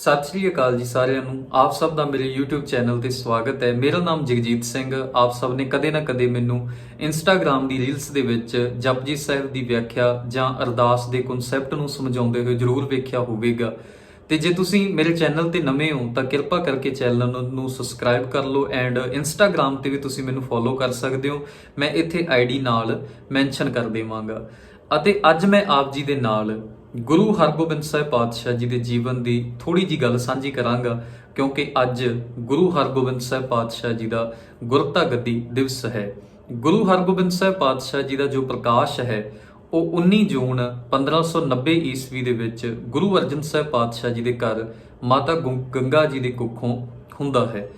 ਸਤਿ ਸ੍ਰੀ ਅਕਾਲ ਜੀ ਸਾਰਿਆਂ ਨੂੰ। ਆਪ ਸਭ ਦਾ ਮੇਰੇ YouTube ਚੈਨਲ ਤੇ ਸਵਾਗਤ ਹੈ। ਮੇਰਾ ਨਾਮ ਜਗਜੀਤ ਸਿੰਘ। ਆਪ ਸਭ ਨੇ ਕਦੇ ਨਾ ਕਦੇ ਮੈਨੂੰ Instagram ਦੀ ਰੀਲਸ ਦੇ ਵਿੱਚ ਜਪਜੀ ਸਾਹਿਬ ਦੀ ਵਿਆਖਿਆ ਜਾਂ ਅਰਦਾਸ ਦੇ ਕਨਸੈਪਟ ਨੂੰ ਸਮਝਾਉਂਦੇ ਹੋਏ ਜ਼ਰੂਰ ਵੇਖਿਆ ਹੋਵੇਗਾ। ਤੇ ਜੇ ਤੁਸੀਂ ਮੇਰੇ ਚੈਨਲ ਤੇ ਨਵੇਂ ਹੋ, ਤਾਂ ਕਿਰਪਾ ਕਰਕੇ ਚੈਨਲ ਨੂੰ- ਸਬਸਕ੍ਰਾਈਬ ਕਰ ਲਓ ਐਂਡ Instagram ਤੇ ਵੀ ਤੁਸੀਂ ਮੈਨੂੰ ਫੋਲੋ ਕਰ ਸਕਦੇ ਹੋ। ਮੈਂ ਇੱਥੇ ਆਈਡੀ ਨਾਲ ਮੈਂਸ਼ਨ ਕਰ ਦੇਵਾਂਗਾ। ਅਤੇ ਅੱਜ ਮੈਂ ਆਪ ਜੀ ਦੇ ਨਾਲ ਗੁਰੂ ਹਰਗੋਬਿੰਦ ਸਾਹਿਬ ਪਾਤਸ਼ਾਹ ਜੀ ਦੇ ਜੀਵਨ ਦੀ ਥੋੜੀ ਜੀ ਗੱਲ ਸਾਂਝੀ ਕਰਾਂਗਾ, ਕਿਉਂਕਿ ਅੱਜ ਗੁਰੂ ਹਰਗੋਬਿੰਦ ਸਾਹਿਬ ਪਾਤਸ਼ਾਹ ਜੀ ਦਾ ਗੁਰਤਾ ਗੱਦੀ ਦਿਵਸ ਹੈ। ਗੁਰੂ ਹਰਗੋਬਿੰਦ ਸਾਹਿਬ ਪਾਤਸ਼ਾਹ ਜੀ ਦਾ ਜੋ ਪ੍ਰਕਾਸ਼ ਹੈ, ਉਹ 19 ਜੂਨ 1590 ਈਸਵੀ ਦੇ ਵਿੱਚ ਗੁਰੂ ਅਰਜਨ ਸਾਹਿਬ ਪਾਤਸ਼ਾਹ ਜੀ ਦੇ ਘਰ ਮਾਤਾ ਗੁੰ- ਗੰਗਾ ਜੀ ਦੇ ਕੁੱਖੋਂ ਹੁੰਦਾ ਹੈ।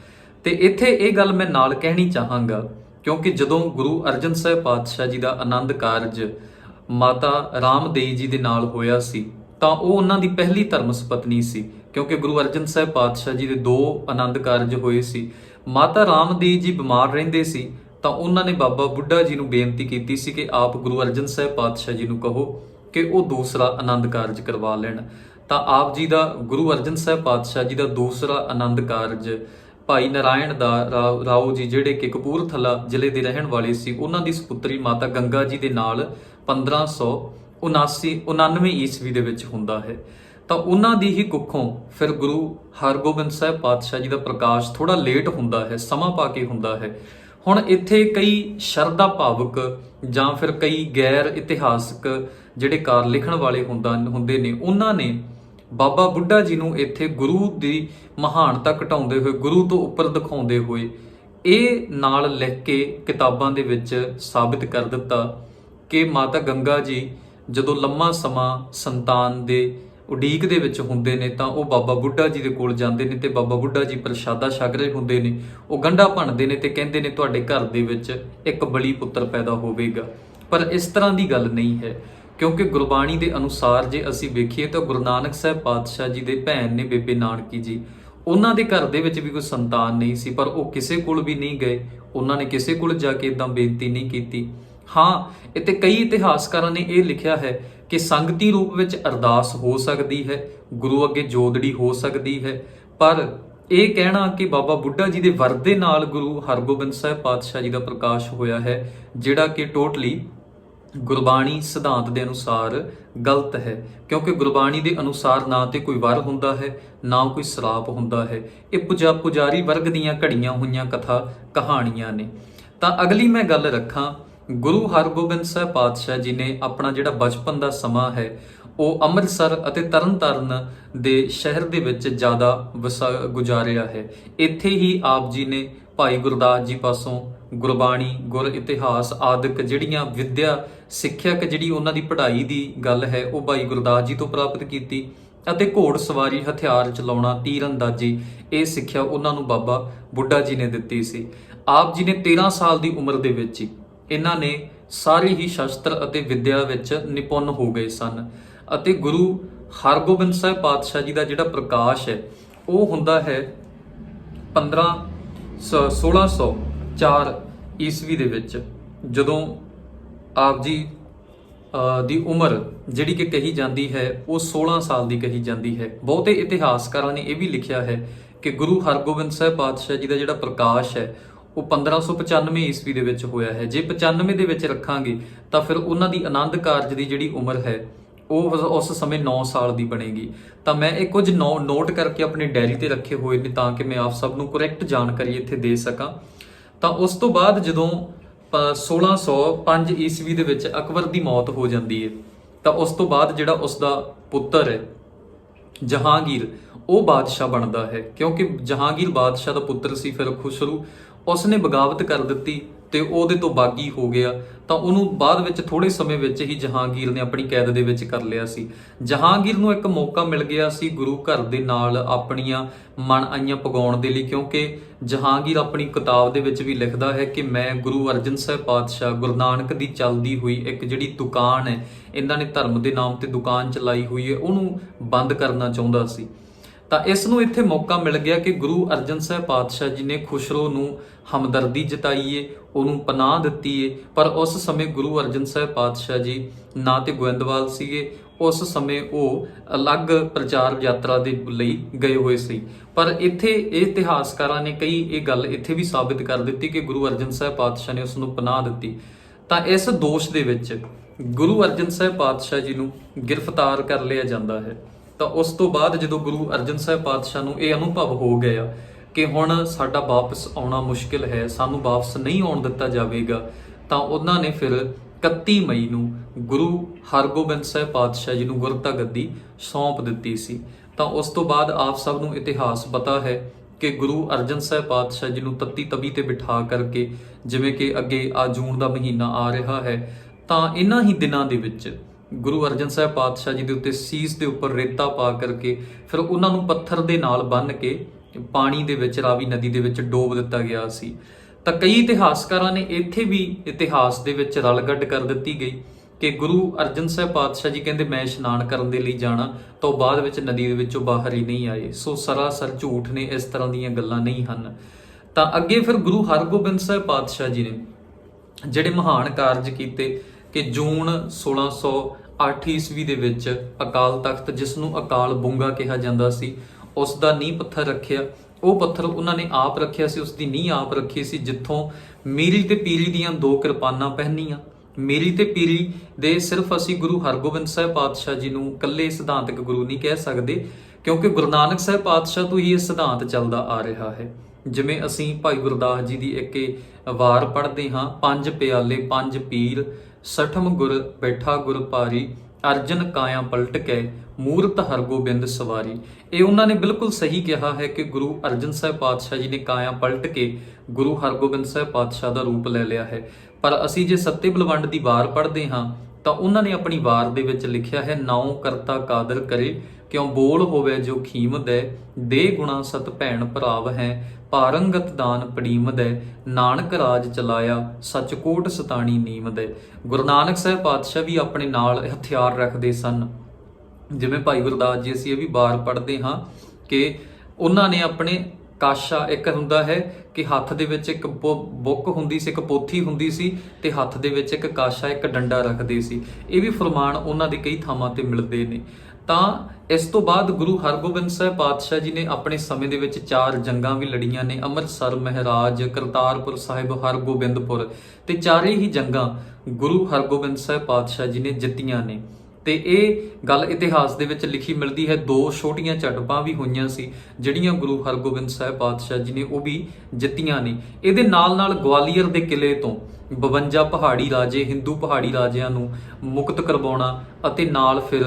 ਤੇ ਇੱਥੇ ਇਹ ਗੱਲ ਮੈਂ ਨਾਲ ਕਹਿਣੀ ਚਾਹਾਂਗਾ, ਕਿਉਂਕਿ ਜਦੋਂ ਗੁਰੂ ਅਰਜਨ ਸਾਹਿਬ ਪਾਤਸ਼ਾਹ ਜੀ ਦਾ ਆਨੰਦ ਕਾਰਜ ਮਾਤਾ ਰਾਮਦੇਈ ਜੀ ਦੇ ਨਾਲ ਹੋਇਆ ਸੀ, ਤਾਂ ਉਹ ਉਹਨਾਂ ਦੀ ਪਹਿਲੀ ਧਰਮ ਸੁਪਤਨੀ ਸੀ, ਕਿਉਂਕਿ ਗੁਰੂ ਅਰਜਨ ਸਾਹਿਬ ਪਾਤਸ਼ਾਹ ਜੀ ਦੇ ਦੋ ਆਨੰਦ ਕਾਰਜ ਹੋਏ ਸੀ। ਮਾਤਾ ਰਾਮਦੇਈ ਜੀ ਬਿਮਾਰ ਰਹਿੰਦੇ ਸੀ, ਤਾਂ ਉਹਨਾਂ ਨੇ ਬਾਬਾ ਬੁੱਢਾ ਜੀ ਨੂੰ ਬੇਨਤੀ ਕੀਤੀ ਸੀ ਕਿ ਆਪ ਗੁਰੂ ਅਰਜਨ ਸਾਹਿਬ ਪਾਤਸ਼ਾਹ ਜੀ ਨੂੰ ਕਹੋ ਕਿ ਉਹ ਦੂਸਰਾ ਆਨੰਦ ਕਾਰਜ ਕਰਵਾ ਲੈਣ। ਤਾਂ ਆਪ ਜੀ ਦਾ, ਗੁਰੂ ਅਰਜਨ ਸਾਹਿਬ ਪਾਤਸ਼ਾਹ ਜੀ ਦਾ ਦੂਸਰਾ ਆਨੰਦ ਕਾਰਜ ਭਾਈ ਨਾਰਾਇਣ ਦਾ ਰਾਓ ਜੀ ਜਿਹੜੇ ਕਿ ਕਪੂਰਥਲਾ ਜ਼ਿਲ੍ਹੇ ਦੇ ਰਹਿਣ ਵਾਲੇ ਸੀ, ਉਹਨਾਂ ਦੀ ਸੁਪੁੱਤਰੀ ਮਾਤਾ ਗੰਗਾ ਜੀ ਦੇ ਨਾਲ 1579 99 ਈਸਵੀ ਦੇ ਵਿੱਚ ਹੁੰਦਾ ਹੈ। ਤਾਂ ਉਹਨਾਂ ਦੀ ਹੀ ਕੁੱਖੋਂ ਫਿਰ ਗੁਰੂ ਹਰਗੋਬਿੰਦ ਸਾਹਿਬ ਪਾਤਸ਼ਾਹ ਜੀ ਦਾ ਪ੍ਰਕਾਸ਼ ਥੋੜਾ ਲੇਟ ਹੁੰਦਾ ਹੈ, ਸਮਾਂ ਪਾ ਕੇ ਹੁੰਦਾ ਹੈ। ਹੁਣ ਇੱਥੇ ਕਈ ਸ਼ਰਧਾ ਭਾਵਕ ਜਾਂ ਫਿਰ ਕਈ ਗੈਰ ਇਤਿਹਾਸਕ ਜਿਹੜੇ ਕਾਰ ਲਿਖਣ ਵਾਲੇ ਹੁੰਦਾ ਹੁੰਦੇ ਨੇ, ਉਹਨਾਂ ਨੇ ਬਾਬਾ ਬੁੱਢਾ ਜੀ ਨੂੰ ਇੱਥੇ ਗੁਰੂ ਦੀ ਮਹਾਨਤਾ ਘਟਾਉਂਦੇ ਹੋਏ, ਗੁਰੂ ਤੋਂ ਉੱਪਰ ਦਿਖਾਉਂਦੇ ਹੋਏ ਇਹ ਨਾਲ ਲਿਖ ਕੇ ਕਿਤਾਬਾਂ ਦੇ ਵਿੱਚ ਸਾਬਿਤ ਕਰ ਦਿੱਤਾ। ਕਿ ਮਾਤਾ ਗੰਗਾ ਜੀ ਜਦੋਂ ਲੰਮਾ ਸਮਾਂ ਸੰਤਾਨ ਦੇ ਉਡੀਕ ਦੇ ਵਿੱਚ ਹੁੰਦੇ ਨੇ ਤਾਂ ਉਹ ਬਾਬਾ ਬੁੱਢਾ ਜੀ ਦੇ ਕੋਲ ਜਾਂਦੇ ਨੇ ਤੇ ਬਾਬਾ ਬੁੱਢਾ ਜੀ ਪ੍ਰਸ਼ਾਦਾ ਛਕ ਰਹੇ ਹੁੰਦੇ ਨੇ, ਉਹ ਗੰਢਾ ਭੰਨਦੇ ਨੇ ਤੇ ਕਹਿੰਦੇ ਨੇ ਤੁਹਾਡੇ ਘਰ ਦੇ ਵਿੱਚ ਇੱਕ ਬਲੀ ਪੁੱਤਰ ਪੈਦਾ ਹੋਵੇਗਾ। ਪਰ ਇਸ ਤਰ੍ਹਾਂ ਦੀ ਗੱਲ ਨਹੀਂ ਹੈ, ਕਿਉਂਕਿ ਗੁਰਬਾਣੀ ਦੇ ਅਨੁਸਾਰ ਜੇ ਅਸੀਂ ਵੇਖੀਏ ਤਾਂ ਗੁਰੂ ਨਾਨਕ ਸਾਹਿਬ ਪਾਤਸ਼ਾਹ ਜੀ ਦੇ ਭੈਣ ਨੇ ਬੇਬੇ ਨਾਨਕੀ ਜੀ, ਉਹਨਾਂ ਦੇ ਘਰ ਦੇ ਵਿੱਚ ਵੀ ਕੋਈ ਸੰਤਾਨ ਨਹੀਂ ਸੀ, ਪਰ ਉਹ ਕਿਸੇ ਕੋਲ ਵੀ ਨਹੀਂ ਗਏ, ਉਹਨਾਂ ਨੇ ਕਿਸੇ ਕੋਲ ਜਾ ਕੇ ਇਦਾਂ ਬੇਨਤੀ ਨਹੀਂ ਕੀਤੀ। ਹਾਂ, ਇੱਥੇ ਕਈ ਇਤਿਹਾਸਕਾਰਾਂ ਨੇ ਇਹ ਲਿਖਿਆ ਹੈ ਕਿ ਸੰਗਤੀ ਰੂਪ ਵਿੱਚ ਅਰਦਾਸ ਹੋ ਸਕਦੀ ਹੈ, ਗੁਰੂ ਅੱਗੇ ਜੋਦੜੀ ਹੋ ਸਕਦੀ ਹੈ। ਪਰ ਇਹ ਕਹਿਣਾ ਕਿ ਬਾਬਾ ਬੁੱਢਾ ਜੀ ਦੇ ਵਰ ਦੇ ਨਾਲ ਗੁਰੂ ਹਰਗੋਬਿੰਦ ਸਾਹਿਬ ਪਾਤਸ਼ਾਹ ਜੀ ਦਾ ਪ੍ਰਕਾਸ਼ ਹੋਇਆ ਹੈ, ਜਿਹੜਾ ਕਿ ਟੋਟਲੀ ਗੁਰਬਾਣੀ ਸਿਧਾਂਤ ਦੇ ਅਨੁਸਾਰ ਗਲਤ ਹੈ, ਕਿਉਂਕਿ ਗੁਰਬਾਣੀ ਦੇ ਅਨੁਸਾਰ ਨਾ ਤੇ ਕੋਈ ਵਰ ਹੁੰਦਾ ਹੈ, ਨਾ ਕੋਈ ਸਰਾਪ ਹੁੰਦਾ ਹੈ। ਇਹ ਪੁਜਾ, ਪੁਜਾਰੀ ਵਰਗ ਦੀਆਂ ਘੜੀਆਂ ਹੋਈਆਂ ਕਥਾ ਕਹਾਣੀਆਂ ਨੇ। ਤਾਂ ਅਗਲੀ ਮੈਂ ਗੱਲ ਰੱਖਾਂ ਗੁਰੂ ਹਰਗੋਬਿੰਦ ਸਾਹਿਬ ਪਾਤਸ਼ਾਹ ਜੀ ਨੇ ਆਪਣਾ ਜਿਹੜਾ ਬਚਪਨ ਦਾ ਸਮਾਂ ਹੈ, ਉਹ ਅੰਮ੍ਰਿਤਸਰ ਅਤੇ ਤਰਨਤਾਰਨ ਦੇ ਸ਼ਹਿਰ ਦੇ ਵਿੱਚ ਜ਼ਿਆਦਾ ਵਸਾ- ਗੁਜ਼ਾਰਿਆ ਹੈ। ਇੱਥੇ ਹੀ ਆਪ ਜੀ ਨੇ ਭਾਈ ਗੁਰਦਾਸ ਜੀ ਪਾਸੋਂ ਗੁਰਬਾਣੀ, ਗੁਰ ਇਤਿਹਾਸ ਆਦਿਕ ਜਿਹੜੀਆਂ ਵਿਦਿਆ ਸਿੱਖਿਅਕ ਜਿਹੜੀ ਉਹਨਾਂ ਦੀ ਪੜ੍ਹਾਈ ਦੀ ਗੱਲ ਹੈ, ਉਹ ਭਾਈ ਗੁਰਦਾਸ ਜੀ ਤੋਂ ਪ੍ਰਾਪਤ ਕੀਤੀ ਅਤੇ ਘੋੜ ਸਵਾਰੀ ਹਥਿਆਰ ਚਲਾਉਣਾ ਤੀਰ ਅੰਦਾਜ਼ੀ ਇਹ ਸਿੱਖਿਆ ਉਹਨਾਂ ਨੂੰ ਬਾਬਾ ਬੁੱਢਾ ਜੀ ਨੇ ਦਿੱਤੀ ਸੀ। ਆਪ ਜੀ ਨੇ 13 ਸਾਲ ਦੀ ਉਮਰ ਦੇ ਵਿੱਚ ਹੀ ਇਹਨਾਂ ਨੇ ਸਾਰੇ ਹੀ ਸ਼ਸਤਰ ਅਤੇ ਵਿਦਿਆ ਵਿੱਚ ਨਿਪੁੰਨ ਹੋ ਗਏ ਸਨ ਅਤੇ ਗੁਰੂ ਹਰਗੋਬਿੰਦ ਸਾਹਿਬ ਪਾਤਸ਼ਾਹ ਜੀ ਦਾ ਜਿਹੜਾ ਪ੍ਰਕਾਸ਼ ਹੈ, ਉਹ ਹੁੰਦਾ ਹੈ 15 ਸ- 1604 ਈਸਵੀ ਦੇ ਵਿੱਚ, ਜਦੋਂ ਆਪ ਜੀ ਦੀ ਉਮਰ ਜਿਹੜੀ ਕਿ ਕਹੀ ਜਾਂਦੀ ਹੈ, ਉਹ 16 ਸਾਲ ਦੀ ਕਹੀ ਜਾਂਦੀ ਹੈ। ਬਹੁਤੇ ਇਤਿਹਾਸਕਾਰਾਂ ਨੇ ਇਹ ਵੀ ਲਿਖਿਆ ਹੈ ਕਿ ਗੁਰੂ ਹਰਗੋਬਿੰਦ ਸਾਹਿਬ ਪਾਤਸ਼ਾਹ ਜੀ ਦਾ ਜਿਹੜਾ ਪ੍ਰਕਾਸ਼ ਹੈ ਉਹ 1595 ਈਸਵੀ ਦੇ ਵਿੱਚ ਹੋਇਆ ਹੈ। ਜੇ 95 ਦੇ ਵਿੱਚ ਰੱਖਾਂਗੇ, ਤਾਂ ਫਿਰ ਉਹਨਾਂ ਦੀ ਆਨੰਦ ਕਾਰਜ ਦੀ ਜਿਹੜੀ ਉਮਰ ਹੈ, ਉਹ ਉਸ- ਸਮੇਂ 9 ਸਾਲ ਦੀ ਬਣੇਗੀ। ਤਾਂ ਮੈਂ ਇਹ ਕੁਝ ਨੋ- ਨੋਟ ਕਰਕੇ ਆਪਣੀ ਡਾਇਰੀ ਤੇ ਰੱਖੇ ਹੋਏ ਨੇ ਤਾਂ ਕਿ ਮੈਂ ਆਪ ਸਭ ਨੂੰ ਕਰੈਕਟ ਜਾਣਕਾਰੀ ਇੱਥੇ ਦੇ ਸਕਾਂ। ਤਾਂ ਉਸ ਤੋਂ ਬਾਅਦ ਜਦੋਂ ਪ- 1605 ਈਸਵੀ ਦੇ ਵਿੱਚ ਅਕਬਰ ਦੀ ਮੌਤ ਹੋ ਜਾਂਦੀ ਹੈ, ਤਾਂ ਉਸ ਤੋਂ ਬਾਅਦ ਜਿਹੜਾ ਉਸ ਦਾ ਪੁੱਤਰ ਹੈ, ਜਹਾਂਗੀਰ, ਉਹ ਬਾਦਸ਼ਾਹ ਬਣਦਾ ਹੈ। ਕਿਉਂਕਿ ਜਹਾਂਗੀਰ ਬਾਦਸ਼ਾਹ ਦਾ ਪੁੱਤਰ ਸੀ, ਫਿਰ ਖੁਸਰੂ। ਉਸਨੇ ਬਗਾਵਤ ਕਰ ਦਿੱਤੀ ਤੇ ਉਹਦੇ ਤੋਂ ਬਾਗੀ ਹੋ ਗਿਆ, ਤਾਂ ਉਹਨੂੰ ਬਾਅਦ ਵਿੱਚ ਥੋੜੇ ਸਮੇਂ ਵਿੱਚ ਹੀ ਜਹਾਂਗੀਰ ਨੇ ਆਪਣੀ ਕੈਦ ਦੇ ਵਿੱਚ ਕਰ ਲਿਆ ਸੀ। ਜਹਾਂਗੀਰ ਨੂੰ ਇੱਕ ਮੌਕਾ ਮਿਲ ਗਿਆ ਸੀ ਗੁਰੂ ਘਰ ਦੇ ਨਾਲ ਆਪਣੀਆਂ ਮਨ ਆਈਆਂ ਪਗਾਉਣ ਦੇ ਲਈ, ਕਿਉਂਕਿ ਜਹਾਂਗੀਰ ਆਪਣੀ ਕਿਤਾਬ ਦੇ ਵਿੱਚ ਵੀ ਲਿਖਦਾ ਹੈ ਕਿ ਮੈਂ ਗੁਰੂ ਅਰਜਨ ਸਾਹਿਬ ਪਾਤਸ਼ਾਹ ਗੁਰੂ ਨਾਨਕ ਦੀ ਚੱਲਦੀ ਹੋਈ ਇੱਕ ਜਿਹੜੀ ਦੁਕਾਨ ਹੈ, ਇਹਨਾਂ ਨੇ ਧਰਮ ਦੇ ਨਾਮ ਤੇ ਦੁਕਾਨ ਚਲਾਈ ਹੋਈ ਹੈ, ਉਹਨੂੰ ਬੰਦ ਕਰਨਾ ਚਾਹੁੰਦਾ ਸੀ। ਤਾਂ ਇਸ ਨੂੰ ਇੱਥੇ ਮੌਕਾ ਮਿਲ ਗਿਆ ਕਿ ਗੁਰੂ ਅਰਜਨ ਸਾਹਿਬ ਪਾਤਸ਼ਾਹ ਜੀ ਨੇ ਖੁਸਰੋ ਨੂੰ ਹਮਦਰਦੀ ਜਤਾਈਏ, ਉਹਨੂੰ ਪਨਾਹ ਦਿੱਤੀ ਏ ਪਰ ਉਸ ਸਮੇਂ ਗੁਰੂ ਅਰਜਨ ਸਾਹਿਬ ਪਾਤਸ਼ਾਹ ਜੀ ਨਾ ਤੇ ਗੋਇੰਦਵਾਲ ਸੀਗੇ, ਉਸ ਸਮੇਂ ਉਹ ਅਲੱਗ ਪ੍ਰਚਾਰ ਯਾਤਰਾ ਦੇ ਲਈ ਗਏ ਹੋਏ ਸੀ। ਪਰ ਇੱਥੇ ਇਹ ਇਤਿਹਾਸਕਾਰਾਂ ਨੇ ਕਈ ਇਹ ਗੱਲ ਇੱਥੇ ਵੀ ਸਾਬਿਤ ਕਰ ਦਿੱਤੀ ਕਿ ਗੁਰੂ ਅਰਜਨ ਸਾਹਿਬ ਪਾਤਸ਼ਾਹ ਨੇ ਉਸ ਨੂੰ ਪਨਾਹ ਦਿੱਤੀ। ਤਾਂ ਇਸ ਦੋਸ਼ ਦੇ ਵਿੱਚ ਗੁਰੂ ਅਰਜਨ ਸਾਹਿਬ ਪਾਤਸ਼ਾਹ ਜੀ ਨੂੰ ਗ੍ਰਿਫਤਾਰ ਕਰ ਲਿਆ ਜਾਂਦਾ ਹੈ। ਤਾਂ ਉਸ ਤੋਂ ਬਾਅਦ ਜਦੋਂ ਗੁਰੂ ਅਰਜਨ ਸਾਹਿਬ ਪਾਤਸ਼ਾਹ ਨੂੰ ਇਹ ਅਨੁਭਵ ਹੋ ਗਿਆ ਕਿ ਹੁਣ ਸਾਡਾ ਵਾਪਸ ਆਉਣਾ ਮੁਸ਼ਕਿਲ ਹੈ, ਸਾਨੂੰ ਵਾਪਸ ਨਹੀਂ ਆਉਣ ਦਿੱਤਾ ਜਾਵੇਗਾ, ਤਾਂ ਉਹਨਾਂ ਨੇ ਫਿਰ 31 ਮਈ ਨੂੰ ਗੁਰੂ ਹਰਗੋਬਿੰਦ ਸਾਹਿਬ ਪਾਤਸ਼ਾਹ ਜੀ ਨੂੰ ਗੁਰਤਾ ਗੱਦੀ ਸੌਂਪ ਦਿੱਤੀ ਸੀ। ਤਾਂ ਉਸ ਤੋਂ ਬਾਅਦ ਆਪ ਸਭ ਨੂੰ ਇਤਿਹਾਸ ਪਤਾ ਹੈ ਕਿ ਗੁਰੂ ਅਰਜਨ ਸਾਹਿਬ ਪਾਤਸ਼ਾਹ ਜੀ ਨੂੰ ਤੱਤੀ ਤਵੀ ਤੇ ਬਿਠਾ ਕਰਕੇ ਜਿਵੇਂ ਕਿ ਅੱਗੇ ਆ ਜੂਨ ਦਾ ਮਹੀਨਾ ਆ ਰਿਹਾ ਹੈ, ਤਾਂ ਇਹਨਾਂ ਹੀ ਦਿਨਾਂ ਦੇ ਵਿੱਚ ਗੁਰੂ ਅਰਜਨ ਸਾਹਿਬ ਪਾਤਸ਼ਾਹ ਜੀ ਦੇ ਉੱਤੇ ਸੀਸ ਦੇ ਉੱਪਰ ਰੇਤਾ ਪਾ ਕਰਕੇ ਫਿਰ ਉਹਨਾਂ ਨੂੰ ਪੱਥਰ ਦੇ ਨਾਲ ਬੰਨ੍ਹ ਕੇ ਪਾਣੀ ਦੇ ਵਿੱਚ ਰਾਵੀ ਨਦੀ ਦੇ ਵਿੱਚ ਡੋਬ ਦਿੱਤਾ ਗਿਆ ਸੀ। ਤਾਂ ਕਈ ਇਤਿਹਾਸਕਾਰਾਂ ਨੇ ਇੱਥੇ ਵੀ ਇਤਿਹਾਸ ਦੇ ਵਿੱਚ ਰਲਗੱਡ ਕਰ ਦਿੱਤੀ ਗਈ ਕਿ ਗੁਰੂ ਅਰਜਨ ਸਾਹਿਬ ਪਾਤਸ਼ਾਹ ਜੀ ਕਹਿੰਦੇ, ਮੈਂ ਇਸ਼ਨਾਨ ਕਰਨ ਦੇ ਲਈ ਜਾਣਾ ਤਾਂ ਉਹ ਬਾਅਦ ਵਿੱਚ ਨਦੀ ਦੇ ਵਿੱਚੋਂ ਬਾਹਰ ਹੀ ਨਹੀਂ ਆਏ। ਸੋ ਸਰਾਸਰ ਝੂਠ ਨੇ ਇਸ ਤਰ੍ਹਾਂ ਦੀਆਂ ਗੱਲਾਂ ਨਹੀਂ ਹਨ। ਤਾਂ ਅੱਗੇ ਫਿਰ ਗੁਰੂ ਹਰਗੋਬਿੰਦ ਸਾਹਿਬ ਪਾਤਸ਼ਾਹ ਜੀ ਨੇ ਜਿਹੜੇ ਮਹਾਨ ਕਾਰਜ ਕੀਤੇ ਕਿ ਜੂਨ 1608 ਈਸਵੀ ਦੇ ਵਿੱਚ ਅਕਾਲ ਤਖਤ ਜਿਸ ਨੂੰ ਅਕਾਲ ਬੁੰਗਾ ਕਿਹਾ ਜਾਂਦਾ ਸੀ ਉਸ ਦਾ ਨੀਂਹ ਪੱਥਰ ਰੱਖਿਆ। ਉਹ ਪੱਥਰ ਉਹਨਾਂ ਨੇ ਆਪ ਰੱਖਿਆ ਸੀ ਉਸ ਦੀ ਨੀਂਹ ਆਪ ਰੱਖੀ ਸੀ, ਜਿੱਥੋਂ ਮੀਰੀ ਤੇ ਪੀਰੀ ਦੀਆਂ ਦੋ ਕਿਰਪਾਨਾਂ ਪਹਿਨੀਆਂ। ਮੇਰੀ ਤੇ ਪੀਰੀ ਦੇ ਸਿਰਫ ਅਸੀਂ ਗੁਰੂ ਹਰਗੋਬਿੰਦ ਸਾਹਿਬ ਪਾਤਸ਼ਾਹ ਜੀ ਨੂੰ ਇਕੱਲੇ ਸਿਧਾਂਤਕ ਗੁਰੂ ਨਹੀਂ ਕਹਿ ਸਕਦੇ, ਕਿਉਂਕਿ ਗੁਰੂ ਨਾਨਕ ਸਾਹਿਬ ਪਾਤਸ਼ਾਹ ਤੋਂ ਹੀ ਇਹ ਸਿਧਾਂਤ ਚੱਲਦਾ ਆ ਰਿਹਾ ਹੈ। ਜਿਵੇਂ ਅਸੀਂ ਭਾਈ ਗੁਰਦਾਸ ਜੀ ਦੀ ਇੱਕ ਵਾਰ ਪੜ੍ਹਦੇ ਹਾਂ, ਪੰਜ ਪਿਆਲੇ, ਪੰਜ ਪੀਰ ਸਠਮ ਗੁਰ ਬੈਠਾ ਗੁਰ ਭਾਰੀ, ਅਰਜਨ ਕਾਇਆ ਪਲਟ ਕੇ, ਮੂਰਤ ਹਰਗੋਬਿੰਦ ਸਵਾਰੀ। ਇਹ ਉਹਨਾਂ ਨੇ ਬਿਲਕੁਲ ਸਹੀ ਕਿਹਾ ਹੈ ਕਿ ਗੁਰੂ ਅਰਜਨ ਸਾਹਿਬ ਪਾਤਸ਼ਾਹ ਜੀ ਨੇ ਕਾਇਆ ਪਲਟ ਕੇ ਗੁਰੂ ਹਰਗੋਬਿੰਦ ਸਾਹਿਬ ਪਾਤਸ਼ਾਹ ਦਾ ਰੂਪ ਲੈ ਲਿਆ ਹੈ। ਪਰ ਅਸੀਂ ਜੇ ਸੱਤੇ ਬਲਵੰਡ ਦੀ ਵਾਰ ਪੜ੍ਹਦੇ ਹਾਂ ਤਾਂ ਉਹਨਾਂ ਨੇ ਆਪਣੀ ਵਾਰ ਦੇ ਵਿੱਚ ਲਿਖਿਆ ਹੈ, ਨਾਉ ਕਰਤਾ ਕਾਦਰ ਕਰੇ, ਕਿਉ ਬੋਲ ਹੋਵੇ ਜੋ ਖੀਮਦੈ ਦੇ ਗੁਣਾ ਸਤ ਭੈਣ ਭਰਾਵ ਹੈ, ਪਾਰੰਗਤ ਦਾਨ ਪੜੀਮਦੈ ਨਾਨਕ ਰਾਜ ਚਲਾਇਆ ਸਚ ਕੋਟ ਸਤਾਣੀ ਨੀਮਦ ਹੈ। ਗੁਰੂ ਨਾਨਕ ਸਾਹਿਬ ਪਾਤਸ਼ਾਹ ਵੀ ਆਪਣੇ ਨਾਲ ਹਥਿਆਰ ਰੱਖਦੇ ਸਨ। ਜਿਵੇਂ ਭਾਈ ਗੁਰਦਾਸ ਜੀ ਅਸੀਂ ਇਹ ਵੀ ਬਾਰ ਪੜ੍ਹਦੇ ਹਾਂ ਕਿ ਉਹਨਾਂ ਨੇ ਆਪਣੇ ਕਾਸ਼ਾ ਇੱਕ ਹੁੰਦਾ ਹੈ ਕਿ ਹੱਥ ਦੇ ਵਿੱਚ ਇੱਕ ਬੁ- ਬੁੱਕ ਹੁੰਦੀ ਸੀ, ਇੱਕ ਪੋਥੀ ਹੁੰਦੀ ਸੀ ਤੇ ਹੱਥ ਦੇ ਵਿੱਚ ਇੱਕ ਕਾਸ਼ਾ, ਇੱਕ ਡੰਡਾ ਰੱਖਦੇ ਸੀ। ਇਹ ਵੀ ਫਰਮਾਨ ਉਹਨਾਂ ਦੇ ਕਈ ਥਾਵਾਂ ਤੇ ਮਿਲਦੇ ਨੇ। ਤਾਂ ਇਸ ਤੋਂ ਬਾਅਦ ਗੁਰੂ ਹਰਗੋਬਿੰਦ ਸਾਹਿਬ ਪਾਤਸ਼ਾਹ ਜੀ ਨੇ ਆਪਣੇ ਸਮੇਂ ਦੇ ਵਿੱਚ ਚਾਰ ਜੰਗਾਂ ਵੀ ਲੜੀਆਂ ਨੇ, ਅੰਮ੍ਰਿਤਸਰ, ਮਹਿਰਾਜ, ਕਰਤਾਰਪੁਰ ਸਾਹਿਬ, ਹਰਗੋਬਿੰਦਪੁਰ ਤੇ ਚਾਰੇ ਹੀ ਜੰਗਾਂ ਗੁਰੂ ਹਰਗੋਬਿੰਦ ਸਾਹਿਬ ਪਾਤਸ਼ਾਹ ਜੀ ਨੇ ਜਿੱਤੀਆਂ ਨੇ। ਤੇ ਇਹ ਗੱਲ ਇਤਿਹਾਸ ਦੇ ਵਿੱਚ ਲਿਖੀ ਮਿਲਦੀ ਹੈ। ਦੋ ਛੋਟੀਆਂ ਝੜਪਾਂ ਵੀ ਹੋਈਆਂ ਸੀ, ਜਿਹੜੀਆਂ ਗੁਰੂ ਹਰਗੋਬਿੰਦ ਸਾਹਿਬ ਪਾਤਸ਼ਾਹ ਜੀ ਨੇ ਉਹ ਵੀ ਜਿੱਤੀਆਂ ਨੇ। ਇਹਦੇ ਨਾਲ ਨਾਲ ਗਵਾਲੀਅਰ ਦੇ ਕਿਲੇ ਤੋਂ 52 ਪਹਾੜੀ ਰਾਜੇ, ਹਿੰਦੂ ਪਹਾੜੀ ਰਾਜਿਆਂ ਨੂੰ ਮੁਕਤ ਕਰਵਾਉਣਾ ਅਤੇ ਨਾਲ ਫਿਰ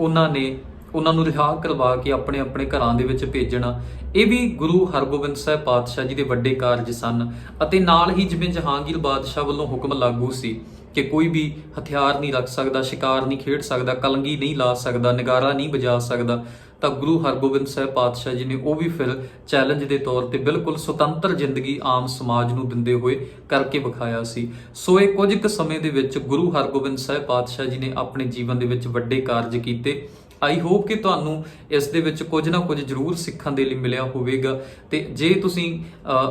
ਉਹਨਾਂ ਨੇ ਉਹਨਾਂ ਨੂੰ ਰਿਹਾ ਕਰਵਾ ਕੇ ਆਪਣੇ ਆਪਣੇ ਘਰਾਂ ਦੇ ਵਿੱਚ ਭੇਜਣਾ। ਇਹ ਵੀ ਗੁਰੂ ਹਰਗੋਬਿੰਦ ਸਾਹਿਬ ਪਾਤਸ਼ਾਹ ਜੀ ਦੇ ਵੱਡੇ ਕਾਰਜ ਸਨ ਅਤੇ ਨਾਲ ਹੀ ਜਿਵੇਂ ਜਹਾਂਗੀਰ ਬਾਦਸ਼ਾਹ ਵੱਲੋਂ ਹੁਕਮ ਲਾਗੂ ਸੀ ਕਿ ਕੋਈ ਵੀ ਹਥਿਆਰ ਨਹੀਂ ਰੱਖ ਸਕਦਾ, ਸ਼ਿਕਾਰ ਨਹੀਂ ਖੇਡ ਸਕਦਾ, ਕਲੰਗੀ ਨਹੀਂ ਲਾ ਸਕਦਾ, ਨਗਾਰਾ ਨਹੀਂ ਵਜਾ ਸਕਦਾ। ਤਾਂ ਗੁਰੂ ਹਰਗੋਬਿੰਦ ਸਾਹਿਬ ਪਾਤਸ਼ਾਹ ਜੀ ਨੇ ਉਹ ਵੀ ਫਿਰ ਚੈਲੰਜ ਦੇ ਤੌਰ ਤੇ ਬਿਲਕੁਲ ਸੁਤੰਤਰ ਜ਼ਿੰਦਗੀ ਆਮ ਸਮਾਜ ਨੂੰ ਦਿੰਦੇ ਹੋਏ ਕਰਕੇ ਵਿਖਾਇਆ ਸੀ। ਸੋ ਇਹ ਕੁਝ ਕੁ ਸਮੇਂ ਦੇ ਵਿੱਚ ਗੁਰੂ ਹਰਗੋਬਿੰਦ ਸਾਹਿਬ ਪਾਤਸ਼ਾਹ ਜੀ ਨੇ ਆਪਣੇ ਜੀਵਨ ਦੇ ਵਿੱਚ ਵੱਡੇ ਕਾਰਜ ਕੀਤੇ। ਆਈ ਹੋਪ ਕਿ ਤੁਹਾਨੂੰ ਇਸ ਦੇ ਵਿੱਚ ਕੁਝ ਨਾ ਕੁਝ ਜ਼ਰੂਰ ਸਿੱਖਣ ਦੇ ਲਈ ਮਿਲਿਆ ਹੋਵੇਗਾ। ਤੇ ਜੇ ਤੁਸੀਂ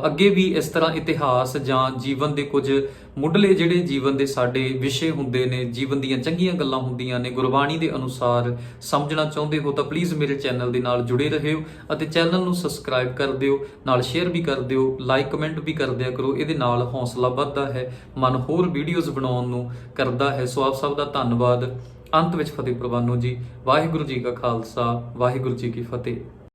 ਅੱਗੇ ਵੀ ਇਸ ਤਰ੍ਹਾਂ ਇਤਿਹਾਸ ਜਾਂ ਜੀਵਨ ਦੇ ਕੁਝ ਮੁੱਢਲੇ ਜਿਹੜੇ ਜੀਵਨ ਦੇ ਸਾਡੇ ਵਿਸ਼ੇ ਹੁੰਦੇ ਨੇ, ਜੀਵਨ ਦੀਆਂ ਚੰਗੀਆਂ ਗੱਲਾਂ ਹੁੰਦੀਆਂ ਨੇ, ਗੁਰਬਾਣੀ ਦੇ ਅਨੁਸਾਰ ਸਮਝਣਾ ਚਾਹੁੰਦੇ ਹੋ ਤਾਂ ਪਲੀਜ਼ ਮੇਰੇ ਮੇਰੇ ਚੈਨਲ ਦੇ ਨਾਲ ਜੁੜੇ ਰਹਿਓ ਅਤੇ ਚੈਨਲ ਨੂੰ ਸਬਸਕ੍ਰਾਈਬ ਕਰ ਦਿਓ, ਨਾਲ ਸ਼ੇਅਰ ਵੀ ਕਰ ਦਿਓ ਲਾਈਕ ਕਮੈਂਟ ਵੀ ਕਰ ਦਿਆ ਕਰੋ, ਇਹਦੇ ਨਾਲ ਹੌਸਲਾ ਵੱਧਦਾ ਹੈ, ਮਨ ਹੋਰ ਵੀਡੀਓਜ਼ ਬਣਾਉਣ ਨੂੰ ਕਰਦਾ ਹੈ। ਸੋ ਆਪ ਸਭ ਦਾ ਧੰਨਵਾਦ। ਅੰਤ ਵਿੱਚ ਫਤਿਹ ਪ੍ਰਵਾਨੋ ਜੀ, ਵਾਹਿਗੁਰੂ ਜੀ ਕਾ ਖਾਲਸਾ, ਵਾਹਿਗੁਰੂ ਜੀ ਕੀ ਫਤਿਹ।